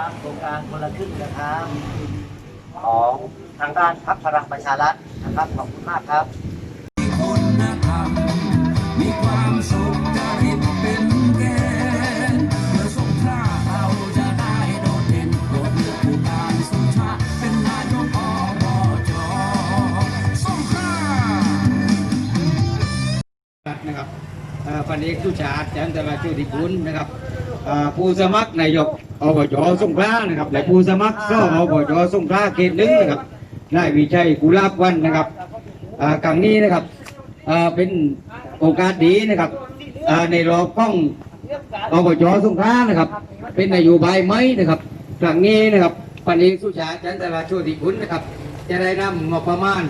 ครับโครงการคนละครึ่งนะครับของทางด้านพักพลังประชารัฐนะครับขอบคุณมากครับคุณธรรมมีความสุขจริตเป็นแกนเมื่อสงคราเราจะได้โดดเด่นโดดเลือกผู้การสุชาติเป็นนายกอบจสงครานะครับฟันเอกสุชาติจันทราชุติกุลนะครับ ผู้สมัครนายกอบจสงขลานะครับและผู้สมัครก็อบจสงขลาเขตหนึ่งนะครับนายวิชัยกุลาบวันนะครับครั้งนี้นะครับเป็นโอกาสดีนะครับในรอบของอบจสงขลานะครับ เป็นนโยบายไหมนะครับครั้งนี้นะครับพันเอกสุชาติจันทราชุติกุลนะครับ จะได้นำงบประมาณ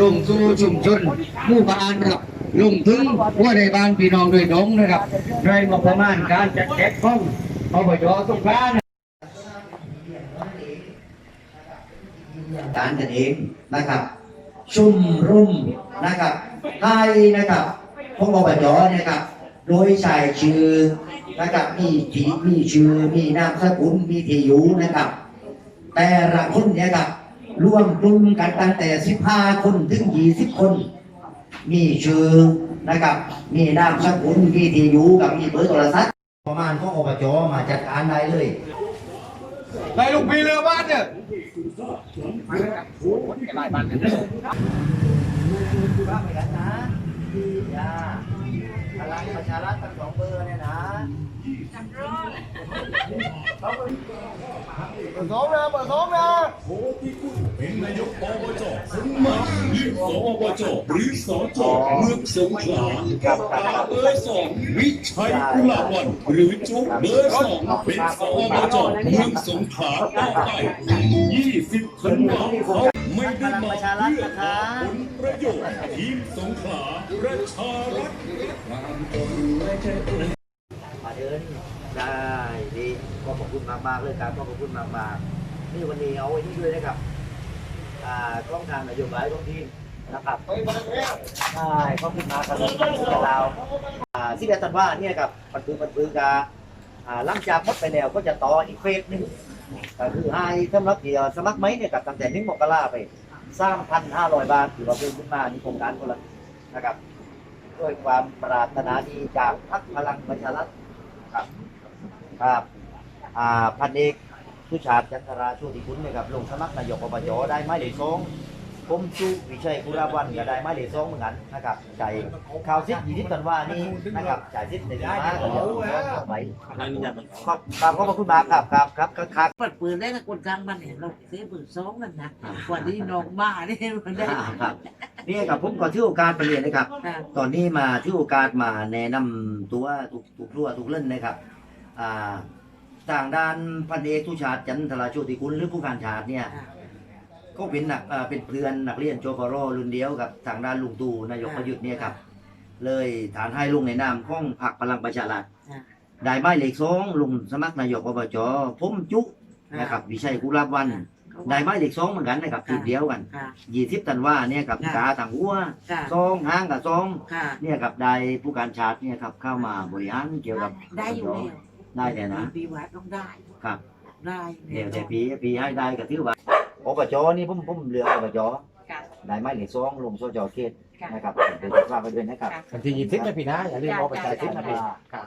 ลงสู่ชุมชนหมู่บ้านนะครับ ลุงถึงว่าในบ้านพี่น้องโดยตรงนะครับโดยงบประมาณการจัดแจกข้องอบจสงขานการกันเองนะครับ ชุ่มรุมนะครับไทยนะครับพวกอบจเนี่ยครับ โดยใช้ชื่อนะครับมีที่มีชื่อมีนามสกุลมีที่อยู่นะครับ แต่ละคนเนี่ยครับรวมกลุ่มกันตั้งแต่ 15 คนถึง 20 คน มีชื่อนะครับ มีนามสกุลมีที่อยู่กับมีเบอร์โทรศัพท์ประมาณของอบจมาจัดการได้เลยในลูกพีเรือบ้านเนี่ยว่าไปกันนะอย่า พลังประชารัฐทั้งสองเบอร์เนี่ยนะเป็นนายกอบจสมัครเลือกสอบจหรือสจเมืองสงขลาตาเบอร์สองวิชัยกุลาวันหรือจุ๊บเบอร์สองเป็นสอบจเมืองสงขลาต่อไป20ธันวาคมไม่ได้มาเพื่อหาผลประโยชน์ทีม สงขลาประชารัฐมาเดินได้ดีก็ขอบคุณมากมากเลยครับก็ขอบคุณมากมากนี่วันนี้เอาไว้นี่ด้วยนะครับอ่ากล้องทางนโยบายของทีมนะครับใช่ขอบคุณมากครับที่เราอ่าที่เดือนธันวาเนี่ยครับปัดปือปัดปือกาอ่าหลังจากหมดไปแล้วก็จะต่ออีกเฟสหนึ่งก็คือให้สำหรับเดียวสมัครไหมเนี่ยกับตั้งแต่หนึ่งมกราไป สร้างพันห้าร้อยบาทถือว่าเพิ่มขึ้นมาในโครงการคนละนะครับด้วยความปรารถนาดีจากพรรคพลังประชารัฐครับครับอ่าพันเอกสุชาติจันทราชูติคุณนะครับลงสมัครนายกอบจได้ไหมเลยสอง ผมชูวิชัยกุลาวันก็ได้ไม้เหลยสองเหมือนกันนะครับจ่ายข่าวซิดยี่สิบตันว่านี่นะครับจ่ายซิดในเดือนห้าก็เดี๋ยวผมไปขอบครับขอบคุณมากครับครับครับครับครับเปิดปืนได้นะคนกลางบ้านเห็นเราเสียปืนซ้อมกันนะกว่านี้น้องบ้านี่มันได้ครับนี่ครับผมก็ถือโอกาสไปเรียนนะครับอ่าตอนนี้มาถือโอกาสมาแนะนำตัวทุกทุกรั่วทุกเล่นนะครับอ่าทางด้านพันเอกทุชาติจันทราโชติกุลหรือผู้การชาติเนี่ยอ่า ก็เป็นนักอ่าเป็นเพื่อนนักเรียนโจปรรุ่นเดียวกับทางด้านลุงตู่นายกประยุทธ์เนี่ยครับ เลยฐานให้ลุงในนามของพรรคพลังประชารัฐอ่า ได้ไม้เหล็กสองลุงสมัครนายกอบจผมจุนะครับวิชัยกุลาบวันได้ไม้เหล็กสองเหมือนกันนะครับทีมเดียวกันค่ะ ยี่สิบตันว่าเนี่ยกับค่ะ กาทางหัวค่ะซองห้างกับซองค่ะ เนี่ยกับได้ผู้การชาติเนี่ยครับเข้ามาบริหารเกี่ยวกับได้อยู่แล้วได้แต่นะ ปีวัดต้องได้ครับ ได้ เดี๋ยวแต่ปีปีให้ได้ก็ถือว่า อบจนี่ผมผมเรืออบจค่ะ ได้ไม้เหล็กซองลงโซจอเขตค่ะ นะครับเดี๋ยวจะฝากไปด้วยนะครับวันที่ยี่สิบนะพี่นะอย่าลืมเอาไปจ่ายทิปนะพี่ครับ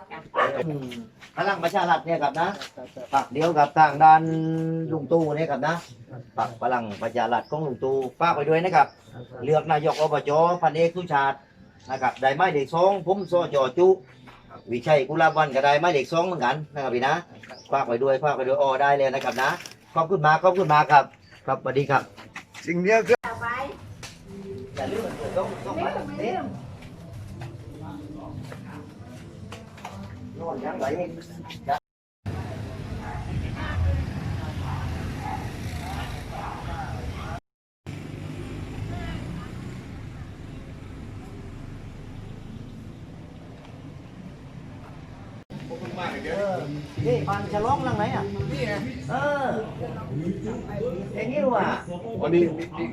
อืมพลังประชารัฐเนี่ยครับนะปักเดียวกับทางด้านลุงตู่เนี่ยครับนะปักพลังประชารัฐของลุงตู่ฝากไปด้วยนะครับ เลือกนายกอบจพันเอกสุชาตินะครับได้ไม้เด็กสองผมโซจอจุวิชัยกุลาบวันก็ได้ไม้เด็กสองเหมือนกันนะครับพี่นะฝากไปด้วยฝากไปด้วยออได้เลยนะครับนะขอบคุณมากขอบคุณมากครับ ครับสวัสดีครับ สิ่งเดียวคืออย่าลืมต้องต้องมาเต้นนอนยังไงนี่ ปานฉลองหลังไหนอะเอออย่างนี้รู้ว่าวันนี้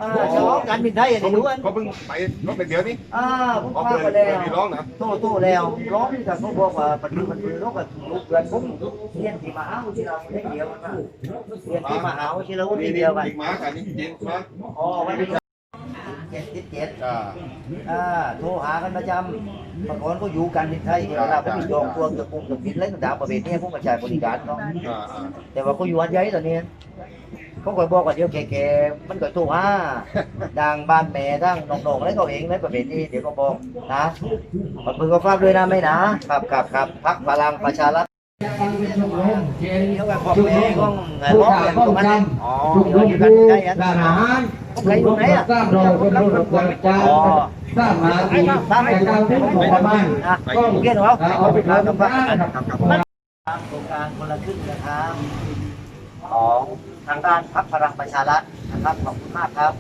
เออฉลองการบินไทยอย่างเขานี้เพิ่งด้วยเขาเพิ่งไปรถไปเดียวนี่อ่าผมเขาพาเคยไปแล้วเคยมีร้องนะโตโตแล้วร้องจากเขาบอกว่าปัจจุบันคือร้องกับลูกเดือนผมเรียนที่มหาวิทยาลัยเดียวกันมาเรียนที่มหาวิทยาลัยนี่เดีนี่ยวกันอีกมาค่ะนี่เจนมาอ๋อวันที่เจ็ดสิบเจ็ดอ่า อ่าโทรหากันประจำเมื่อก่อนก็อยู่กันที่ไทยเวลาผมจองตัวตะกุงตะกินอะไรต่างๆประเภทนี้ผมก็ใช้บริการเขาอ่าอ่าแต่ว่าเขาอยู่วัดใหญ่ตอนนี้เขาก็บอกว่าเดี๋ยวแก่ๆมันก็โทรหาดังบ้านแม่ทั้งน้องๆอะไรก็เองในประเภทนี้เดี๋ยวก็บอกนะขอบคุณก็ฝากด้วยนะไม่นะครับครับครับพักพลังประชารัฐ ชมรมเช่นเดี๋ยวกับพ่อชมรแม่มของผู้ข่าเรียนป้องตรงนั้นกันอ๋อชมรมผู้ทหารใครอยู่ไหนอะสร้างเราเป็นรูปแบบจานสร้างมาทีแต่การที่ของมาณอะก็โอเคเอาไปทำกันบ้างครับโครงการคนละครึ่งนะครับของทางด้านพรรคพลังประชารัฐนะครับขอบคุณมากครับ